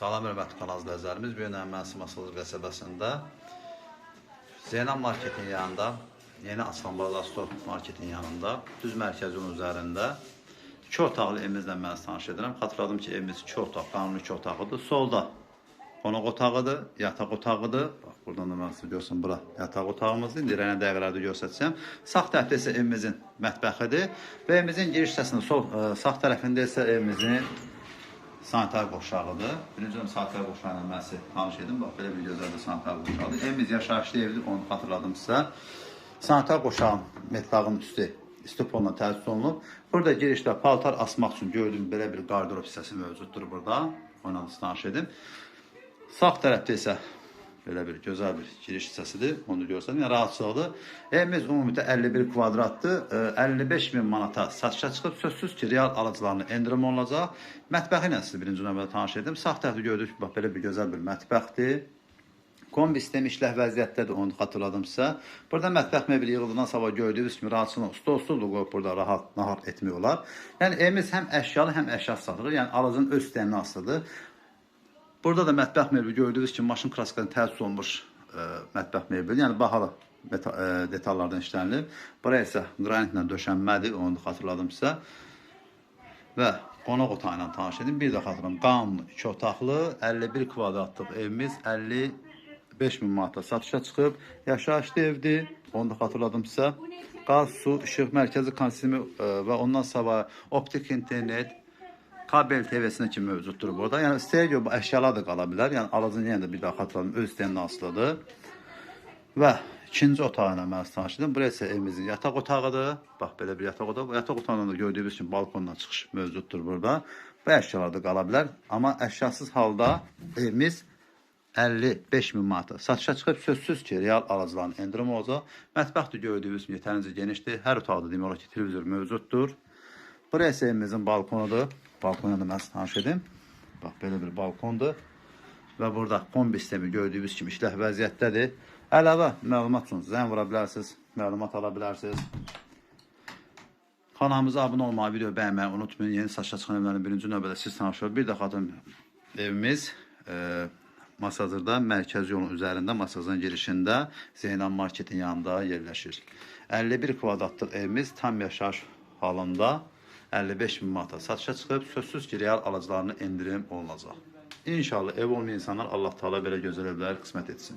Salam hörmətli kanal izləyicilərimiz. Bu gün Əmənsi Masalır qəsəbəsində Zeynal Marketin yanında, yeni açılan Bazar Store Marketin yanında, düz mərkəzin üzərində iki otaqlı evimizlə mən tanış edirəm. Xatırladım ki, evimiz iki otaq, qanuni iki otaqlıdır. Solda qonaq otağıdır, yataq otağıdır. Bax, buradan da mən sizi görsün, bura yataq otağımızdır. İndi irəli dəqiqələrdə göstərəcəm. Sağ tərəfdə isə evimizin mətbəxidir və evimizin giriş hissəsinin sol ə, sağ tərəfində isə evimizin sanitar qoşağıdır. Birinci nömrə sanitar qoşağı ilə mən sizi tanış edim. Bax, belə bir gözəl bir sanitar qoşağıdır. Evimiz yaşayışlı evdir, onu xatırladım sizə. Sanitar qoşağın metlağın üstü istiponla təsis olunub. Burada girişdə paltar asmaq üçün gördüyüm belə bir qardırop hissəsi mövcuddur burada. Onunla tanış edim. Sağ tərəfdə isə belə bir gözəl bir giriş hissəsidir. Onu görsəm, yəni rahatçılıqdır. Evimiz ümumiyyətlə 51 kvadratdır. Ee, 55 min manata satışa çıxıb, sözsüz ki, real alıcılarına endirim olunacaq. Mətbəxi ilə sizi birinci növbədə tanış edim. Sağ tərəfdə gördüyünüz bax belə bir gözəl bir mətbəxdir. Kombi sistemi işləh vəziyyətdədir, onu xatırladım sizə. Burada mətbəx mebeli yığıldığından sonra gördüyünüz kimi rahatçılıq, stol stol da qoyub burada rahat nahar etmək olar. Yəni evimiz həm əşyalı, həm əşyasız satılır. Yəni alıcının öz istəyinə asılıdır. Burada da mətbəx mebeli gördüyünüz kimi maşın kraskadan təsis olunmuş e, mətbəx mebeli, yəni bahalı meta- e, detallardan işlənilib. Bura isə qranitlə döşənmədir, onu da xatırladım sizə. Və qonaq otağı ilə tanış edim. Bir də xatırlam, qanunlu 2 otaqlı 51 kvadratlıq evimiz 55 min manata satışa çıxıb. Yaşayışlı evdir. Onu da xatırladım sizə. Qaz, su, işıq mərkəzi konsumi e, və ondan sonra optik internet, kabel TV'sine kimi mövcuddur burada. Görə bu əşyalar da qala bilər. Yəni alıcının yenə bir daha xatırladım, öz istəyinə asılıdır. Və ikinci otağına mən tanış edim. Burası evimizin yataq otağıdır. Bax belə bir yataq otağı. Yataq otağından da gördüyünüz kimi balkondan çıxış mövcuddur burada. Bu əşyalar da qala bilər. Amma əşyasız halda evimiz 55 min manata satışa çıxıb sözsüz ki, real alıcıların endirim olacaq. Mətbəx də gördüyünüz kimi yetərincə genişdir. Hər otaqda demək olar ki, televizor mövcuddur. Burası evimizin balkonudur. Balkona da mən tanış edim. Bax belə bir balkondur. Və burada kombi sistemi gördüyünüz kimi işləh vəziyyətdədir. Əlavə məlumat üçün zəng vura bilərsiniz, məlumat ala bilərsiniz. Kanalımıza abunə olmağı, video bəyənməyi unutmayın. Yeni saçla çıxan evlərin birinci növbədə siz tanış olun. Bir də xatırım evimiz e, Masazırda mərkəz yolun üzərində Masazın girişində Zeynal Marketin yanında yerləşir. 51 kvadratlıq evimiz tam yaşayış halında 55 bin manata satışa çıxıb sözsüz ki, real alıcılarına endirim olunacaq. İnşallah ev olmayan insanlar Allah Taala belə gözəl evlər qismət etsin.